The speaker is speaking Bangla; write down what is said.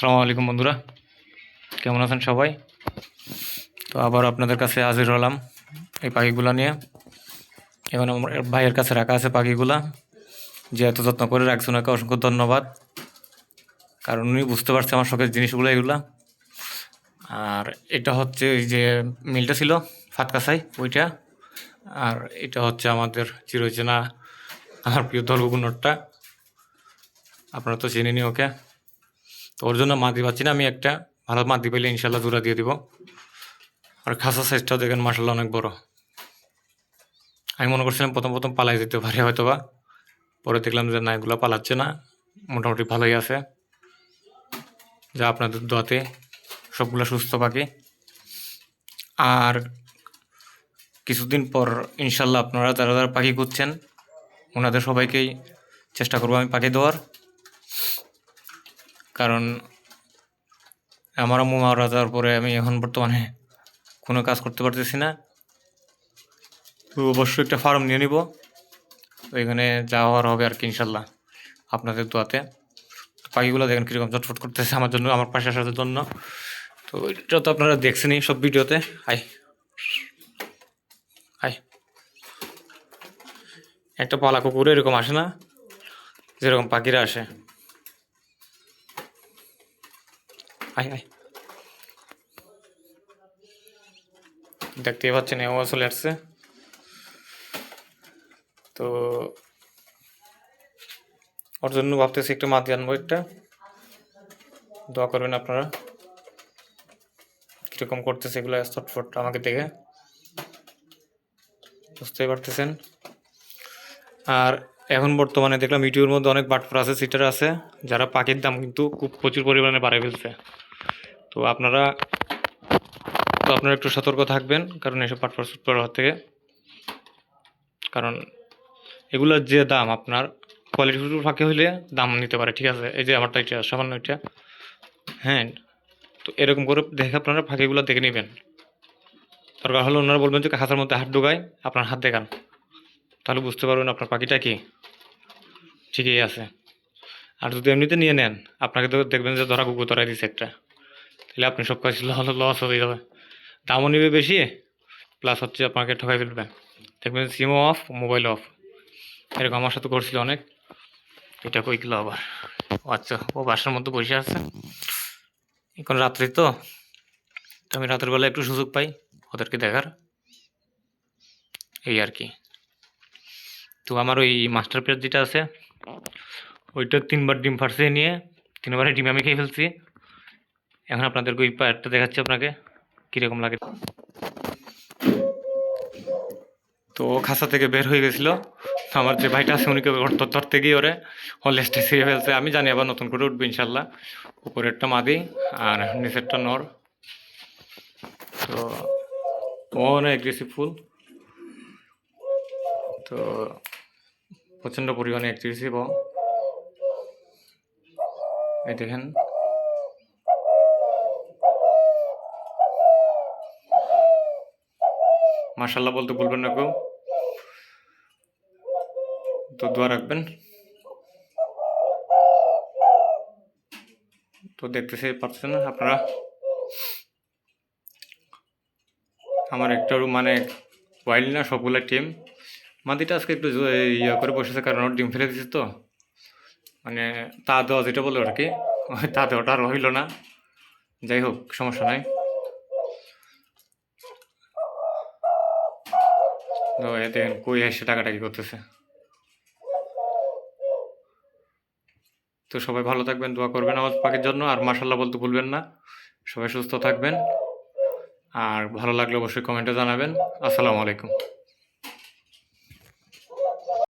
আসসালামু আলাইকুম বন্ধুরা। কেমন আছেন সবাই? তো আবার আপনাদের কাছে হাজির হলাম এই পাখিগুলা নিয়ে। এখন আমার ভাইয়ের কাছে রাখা আছে পাখিগুলা। যে এত যত্ন করে রাখছে ওনাকে অসংখ্য ধন্যবাদ। কারণ উনি বুঝতে পারছে আমার শখের জিনিসগুলো এগুলা। আর এটা হচ্ছে ওই যে মিলটা ছিল ফাতকাসাই, ওইটা। আর এটা হচ্ছে আমাদের চিরচেনা, আমার প্রিয় দলগুনরটা আপনারা তো চিনেনি ওকে। তো ওর জন্য মাদি পাচ্ছি না, আমি একটা ভালো মাদি পেলে ইনশাল্লাহ জোড়া দিয়ে দিব। আর খাসা সাইজটাও দেখেন মাসাল্লাহ অনেক বড়। আমি মনে করছিলাম প্রথম প্রথম পালাই যেতে পারি হয়তো বা পরে দেখলাম যে না, এগুলো পালাচ্ছে না, মোটামুটি ভালোই আছে। যা আপনাদের দোয়াতে, সবগুলো সুস্থ পাখি আর কিছুদিন পর ইনশাল্লাহ আপনারা যারা যারা পাখি খুঁজছেন, ওনাদের সবাইকেই চেষ্টা করব আমি পাখি দেওয়ার। কারণ আমার আম্মু মারা যাওয়ার পরে আমি এখন বর্তমানে কোনো কাজ করতে পারতেছি না। তো অবশ্যই একটা ফার্ম নিয়ে নিব। ওইখানে যাওয়ার হবে আর কি ইনশাল্লাহ আপনাদের দোয়াতে। পাখিগুলো দেখেন কীরকম চটফট করতেছে আমার জন্য, আমার পাশে আসার জন্য। তো এটা তো আপনারা দেখছেনই সব ভিডিওতে। হাই হাই একটা পালা কুকুর এরকম আসে না, যেরকম পাখিরা আসে। আয় আয়। দেখতেই পাচ্ছেন এও চলে আসছে। তো ওর জন্য ভাবতেছি একটু মাতি আনব একটা। দোয়া করবেন আপনারা। কীরকম করতেছে এগুলো ছটফট আমাকে দেখে। বুঝতেই পারতেছেন। আর এখন বর্তমানে দেখলাম ইউটিউবের মধ্যে অনেক বাটফর আছে সিটার আছে, যারা পাখির দাম কিন্তু খুব প্রচুর পরিমাণে বাড়ায় ফেলছে। তো আপনারা তো আপনারা একটু সতর্ক থাকবেন কারণ এসব পাটফর সুটফর হাত থেকে। কারণ এগুলোর যে দাম আপনার কোয়ালিটি ফাঁকে হইলে দাম নিতে পারে, ঠিক আছে? এই যে আমারটা এটা, সামান্য এটা। হ্যাঁ তো এরকম করে দেখে আপনারা ফাঁকিগুলো দেখে নেবেন। দরকার হলে ওনারা বলবেন যে খাঁচার মধ্যে হাত ঢোকায়, আপনার হাত দেখান। তাহলে বুঝতে পারবেন আপনার পাখিটা কি। ঠিকই আছে। আর যদি এমনিতে নিয়ে নেন, আপনাকে তো দেখবেন যে ধরা কুকুর ধরাই দিচ্ছে একটা। তাহলে আপনি সব কাজ হলো লস হয়ে যাবে। দামও নেবে বেশি প্লাস হচ্ছে আপনাকে ঠকাই ফেলবে। দেখবেন সিমও অফ মোবাইল অফ এরকম আমার সাথে করছিল অনেক। এটা কই গেলো আবার আচ্ছা ও বাসার মধ্যে বসে আছে। এখন রাত্রি তো তো আমি রাতের বেলা একটু সুযোগ পাই ওদেরকে দেখার। এই আর কি। তো আমার ওই মাস্টার পেয়ার যেটা আছে, ওইটা তিনবার ডিম ফাটছে নিয়ে তিনবারে ডিম আমি খেয়ে ফেলছি। এখন আপনাদেরকে ওই পায়ারটা দেখাচ্ছি আপনাকে, কীরকম লাগে। তো খাসা থেকে বের হয়ে গেছিল। আমার যে ভাইটা আছে উনিকে ধর- ধরতে গিয়ে ওরে হলেসটা ছিঁড়ে ফেলছে। আমি জানি আবার নতুন করে উঠবে, ইনশাল্লাহ। উপরেরটা মাদি আর নিচেরটা নর। তো অনেক অ্যাগ্রেসিভ ফুল। তো প্রচণ্ড পরিমাণে অ্যাগ্রেসিভ এই দেখেন। মার্শাল্লাহ বলতে ভুলবেন না কেউ। তো দোয়া রাখবেন। তো দেখতেছে পাচ্ছেন আপনারা? আমার একটা মানে ওয়াইল্ড না, সবগুলো টিম মাদিটা আজকে একটু ইয়ে করে বসেছে, কারণ ওর ডিম ফেলে দিচ্ছে তো। মানে তা দেওয়া যেটা বলে আর কি তা দেওয়াটা আর হইল না। যাই হোক, সমস্যা নাই। তো দেখেন কই এসে টাকাটাকি করতেছে। তো সবাই ভালো থাকবেন, দোয়া করবেন আমার পাখির জন্য, আর মাসাল্লাহ বলতে ভুলবেন না। সবাই সুস্থ থাকবেন। আর ভালো লাগলে অবশ্যই কমেন্টে জানাবেন। আসসালামু আলাইকুম।